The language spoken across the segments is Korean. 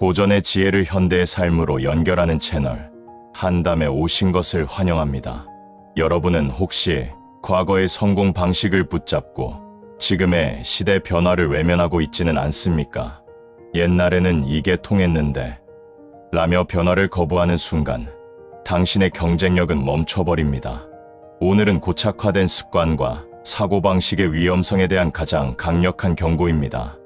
고전의 지혜를 현대의 삶으로 연결하는 채널 한담에 오신 것을 환영합니다. 여러분은 혹시 과거의 성공 방식을 붙잡고 지금의 시대 변화를 외면하고 있지는 않습니까? 옛날에는 이게 통했는데 라며 변화를 거부하는 순간 당신의 경쟁력은 멈춰버립니다. 오늘은 고착화된 습관과 사고방식의 위험성에 대한 가장 강력한 경고입니다.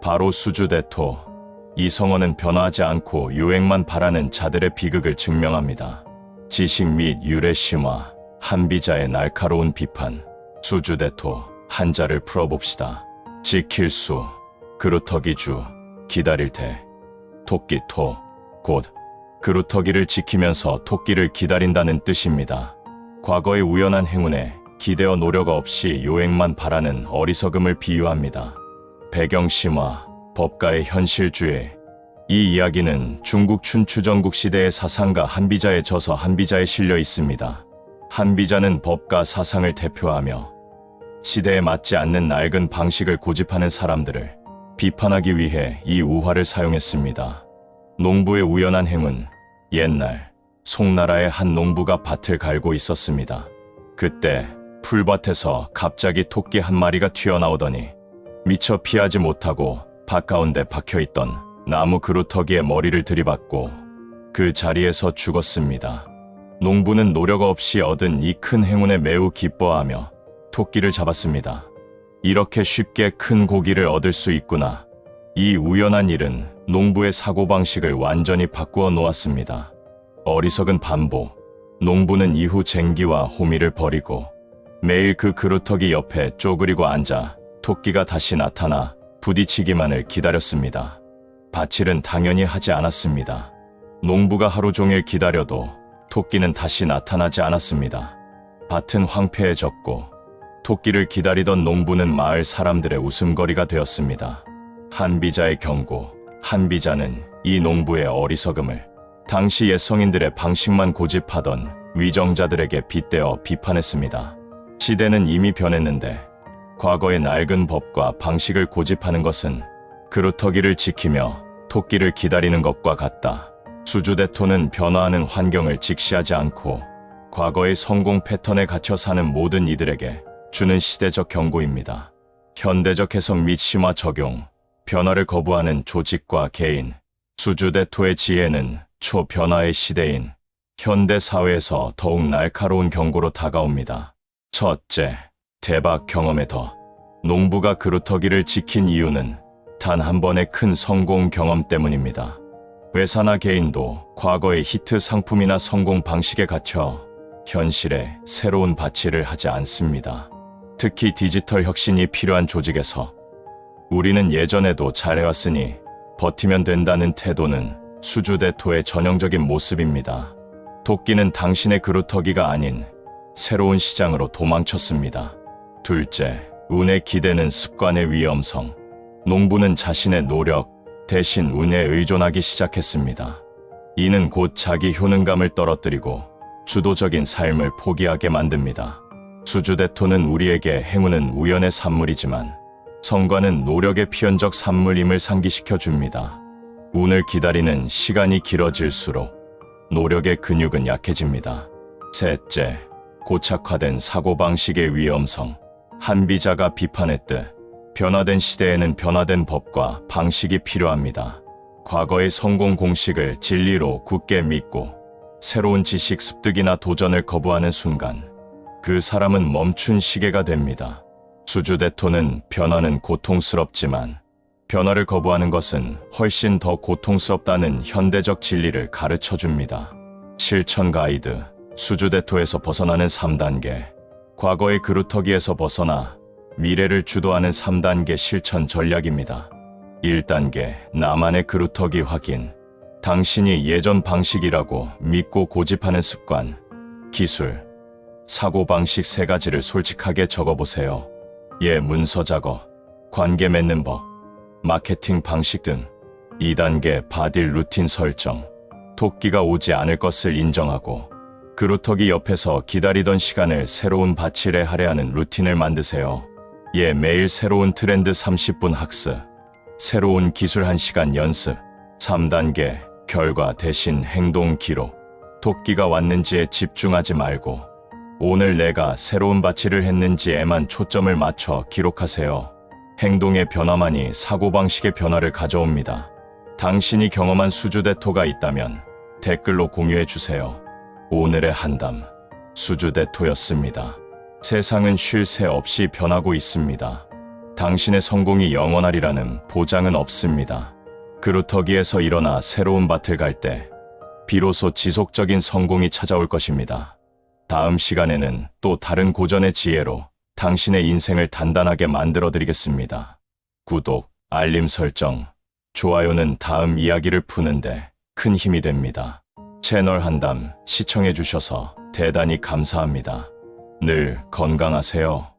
바로 수주대토. 이 성어는 변화하지 않고 유행만 바라는 자들의 비극을 증명합니다. 지식 및 유래 심화, 한비자의 날카로운 비판, 수주대토, 한자를 풀어봅시다. 지킬 수, 그루터기주, 기다릴 테, 토끼토, 곧 그루터기를 지키면서 토끼를 기다린다는 뜻입니다. 과거의 우연한 행운에 기대어 노력 없이 요행만 바라는 어리석음을 비유합니다. 배경 심화, 법가의 현실주의. 이 이야기는 중국 춘추전국 시대의 사상가 한비자의 저서 한비자에 실려 있습니다. 한비자는 법가 사상을 대표하며 시대에 맞지 않는 낡은 방식을 고집하는 사람들을 비판하기 위해 이 우화를 사용했습니다. 농부의 우연한 행운. 옛날 송나라의 한 농부가 밭을 갈고 있었습니다. 그때 풀밭에서 갑자기 토끼 한 마리가 튀어나오더니 미처 피하지 못하고 밭 가운데 박혀있던 나무 그루터기에 머리를 들이받고 그 자리에서 죽었습니다. 농부는 노력 없이 얻은 이 큰 행운에 매우 기뻐하며 토끼를 잡았습니다. 이렇게 쉽게 큰 고기를 얻을 수 있구나. 이 우연한 일은 농부의 사고방식을 완전히 바꾸어 놓았습니다. 어리석은 반복. 농부는 이후 쟁기와 호미를 버리고 매일 그 그루터기 옆에 쪼그리고 앉아 토끼가 다시 나타나 부딪히기만을 기다렸습니다. 밭일은 당연히 하지 않았습니다. 농부가 하루 종일 기다려도 토끼는 다시 나타나지 않았습니다. 밭은 황폐해졌고 토끼를 기다리던 농부는 마을 사람들의 웃음거리가 되었습니다. 한비자의 경고, 한비자는 이 농부의 어리석음을 당시 옛성인들의 방식만 고집하던 위정자들에게 빗대어 비판했습니다. 시대는 이미 변했는데 과거의 낡은 법과 방식을 고집하는 것은 그루터기를 지키며 토끼를 기다리는 것과 같다. 수주대토는 변화하는 환경을 직시하지 않고 과거의 성공 패턴에 갇혀 사는 모든 이들에게 주는 시대적 경고입니다. 현대적 해석 및 심화 적용, 변화를 거부하는 조직과 개인, 수주대토의 지혜는 초변화의 시대인 현대 사회에서 더욱 날카로운 경고로 다가옵니다. 첫째, 대박 경험에 더. 농부가 그루터기를 지킨 이유는 단 한 번의 큰 성공 경험 때문입니다. 회사나 개인도 과거의 히트 상품이나 성공 방식에 갇혀 현실에 새로운 가치를 하지 않습니다. 특히 디지털 혁신이 필요한 조직에서 우리는 예전에도 잘해왔으니 버티면 된다는 태도는 수주대토의 전형적인 모습입니다. 도끼는 당신의 그루터기가 아닌 새로운 시장으로 도망쳤습니다. 둘째, 운에 기대는 습관의 위험성. 농부는 자신의 노력 대신 운에 의존하기 시작했습니다. 이는 곧 자기 효능감을 떨어뜨리고 주도적인 삶을 포기하게 만듭니다. 수주대토는 우리에게 행운은 우연의 산물이지만 성과는 노력의 필연적 산물임을 상기시켜 줍니다. 운을 기다리는 시간이 길어질수록 노력의 근육은 약해집니다. 셋째, 고착화된 사고방식의 위험성. 한비자가 비판했듯 변화된 시대에는 변화된 법과 방식이 필요합니다. 과거의 성공 공식을 진리로 굳게 믿고 새로운 지식 습득이나 도전을 거부하는 순간 그 사람은 멈춘 시계가 됩니다. 수주대토는 변화는 고통스럽지만 변화를 거부하는 것은 훨씬 더 고통스럽다는 현대적 진리를 가르쳐 줍니다. 실천 가이드, 수주대토에서 벗어나는 3단계, 과거의 그루터기에서 벗어나 미래를 주도하는 3단계 실천 전략입니다. 1단계, 나만의 그루터기 확인. 당신이 예전 방식이라고 믿고 고집하는 습관, 기술, 사고 방식 세 가지를 솔직하게 적어보세요. 예, 문서 작업, 관계 맺는 법, 마케팅 방식 등 2단계 바딜 루틴 설정, 토끼가 오지 않을 것을 인정하고 그루터기 옆에서 기다리던 시간을 새로운 밭일에 할애하는 루틴을 만드세요. 예, 매일 새로운 트렌드 30분 학습, 새로운 기술 1시간 연습, 3단계 결과 대신 행동 기록. 토끼가 왔는지에 집중하지 말고 오늘 내가 새로운 바치를 했는지에만 초점을 맞춰 기록하세요. 행동의 변화만이 사고방식의 변화를 가져옵니다. 당신이 경험한 수주대토가 있다면 댓글로 공유해 주세요. 오늘의 한담, 수주 대토였습니다. 세상은 쉴 새 없이 변하고 있습니다. 당신의 성공이 영원하리라는 보장은 없습니다. 그루터기에서 일어나 새로운 밭을 갈 때, 비로소 지속적인 성공이 찾아올 것입니다. 다음 시간에는 또 다른 고전의 지혜로 당신의 인생을 단단하게 만들어 드리겠습니다. 구독, 알림 설정, 좋아요는 다음 이야기를 푸는데 큰 힘이 됩니다. 채널 한담 시청해 주셔서 대단히 감사합니다. 늘 건강하세요.